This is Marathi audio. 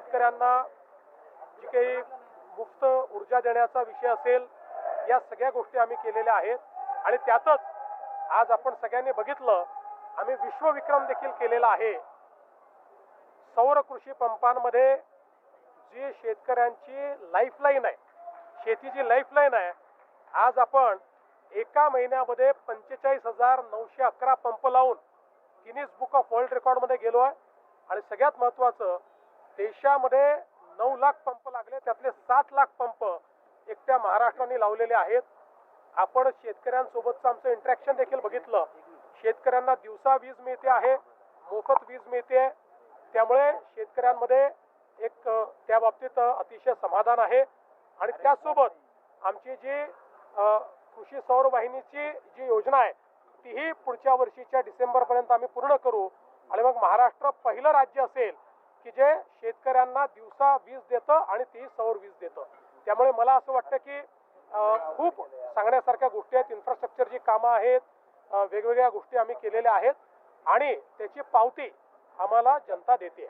शेतकऱ्यांना जी काही मुफ्त ऊर्जा देण्याचा विषय असेल या सगळ्या गोष्टी आम्ही केलेल्या आहेत. आणि त्यातच आज आपण सगळ्यांनी बघितलं आम्ही विश्वविक्रम देखील केलेला आहे. सौर कृषी पंपांमध्ये जी शेतकऱ्यांची लाईफलाईन आहे शेतीची लाईफलाईन आहे आज आपण एका महिन्यामध्ये पंचेचाळीस हजार नऊशे अकरा पंप लावून गिनीज बुक ऑफ वर्ल्ड रेकॉर्डमध्ये गेलो आहे. आणि सगळ्यात महत्त्वाचं देशामध्ये नऊ लाख पंप लागले त्यातले सात लाख पंप एकट्या महाराष्ट्राने लावलेले आहेत. आपण शेतकऱ्यांसोबतचं आमचं इंटरॅक्शन देखील बघितलं. शेतकऱ्यांना दिवसा वीज मिळते आहे मोफत वीज मिळते. त्यामुळे शेतकऱ्यांमध्ये एक त्या बाबतीत अतिशय समाधान आहे. आणि त्यासोबत आमची जी कृषी सौर वाहिनीची जी योजना आहे तीही पुढच्या वर्षीच्या डिसेंबरपर्यंत आम्ही पूर्ण करू. आणि मग महाराष्ट्र पहिलं राज्य असेल की जे शेतकऱ्यांना दिवसा वीज देतं आणि ती सौर वीज देतं. त्यामुळे मला असं वाटतं की खूप सांगण्यासारख्या गोष्टी आहेत. इन्फ्रास्ट्रक्चरची कामं आहेत वेगवेगळ्या गोष्टी आम्ही केलेल्या आहेत आणि त्याची पावती आम्हाला जनता देते.